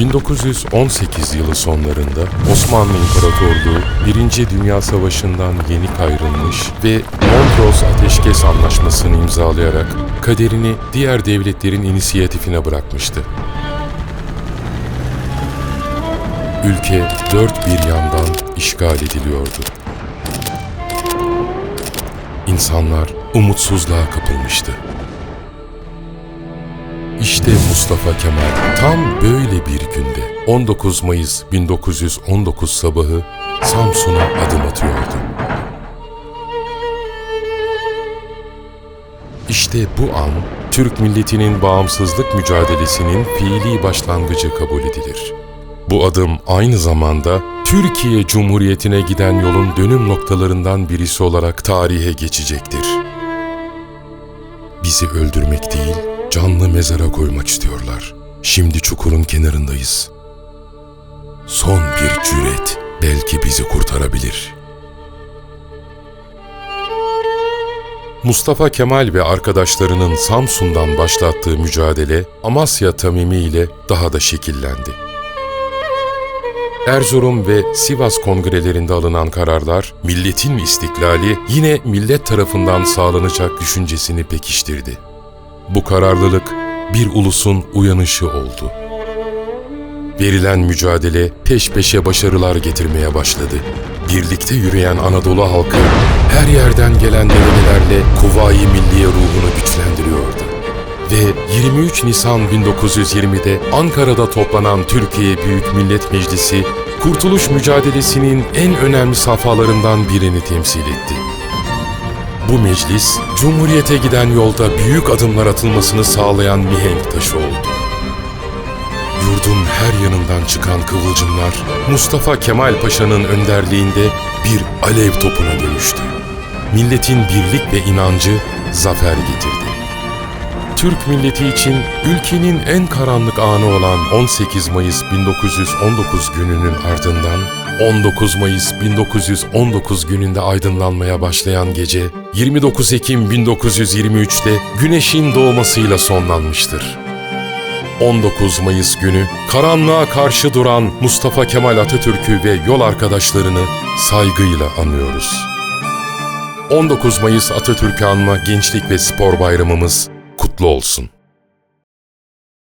1918 yılı sonlarında Osmanlı İmparatorluğu 1. Dünya Savaşı'ndan yeni kayrılmış ve Mondros Ateşkes Anlaşması'nı imzalayarak kaderini diğer devletlerin inisiyatifine bırakmıştı. Ülke dört bir yandan işgal ediliyordu. İnsanlar umutsuzluğa kapılmıştı. İşte Mustafa Kemal tam böyle bir günde 19 Mayıs 1919 sabahı Samsun'a adım atıyordu. İşte bu an Türk milletinin bağımsızlık mücadelesinin fiili başlangıcı kabul edilir. Bu adım aynı zamanda Türkiye Cumhuriyeti'ne giden yolun dönüm noktalarından birisi olarak tarihe geçecektir. Bizi öldürmek değil, canlı mezara koymak istiyorlar. Şimdi çukurun kenarındayız. Son bir cüret belki bizi kurtarabilir. Mustafa Kemal ve arkadaşlarının Samsun'dan başlattığı mücadele Amasya Tamimi ile daha da şekillendi. Erzurum ve Sivas kongrelerinde alınan kararlar, milletin istiklali yine millet tarafından sağlanacak düşüncesini pekiştirdi. Bu kararlılık bir ulusun uyanışı oldu. Verilen mücadele peş peşe başarılar getirmeye başladı. Birlikte yürüyen Anadolu halkı her yerden gelen delegelerle Kuvayi Milliye ruhunu güçlendiriyordu. Ve 23 Nisan 1920'de Ankara'da toplanan Türkiye Büyük Millet Meclisi, Kurtuluş mücadelesinin en önemli safhalarından birini temsil etti. Bu meclis, Cumhuriyete giden yolda büyük adımlar atılmasını sağlayan mihenk taşı oldu. Yurdun her yanından çıkan kıvılcımlar, Mustafa Kemal Paşa'nın önderliğinde bir alev topuna dönüştü. Milletin birlik ve inancı zafer getirdi. Türk milleti için ülkenin en karanlık anı olan 18 Mayıs 1919 gününün ardından 19 Mayıs 1919 gününde aydınlanmaya başlayan gece 29 Ekim 1923'te güneşin doğmasıyla sonlanmıştır. 19 Mayıs günü karanlığa karşı duran Mustafa Kemal Atatürk'ü ve yol arkadaşlarını saygıyla anıyoruz. 19 Mayıs Atatürk'ü anma Gençlik ve Spor Bayramımız kutlu olsun.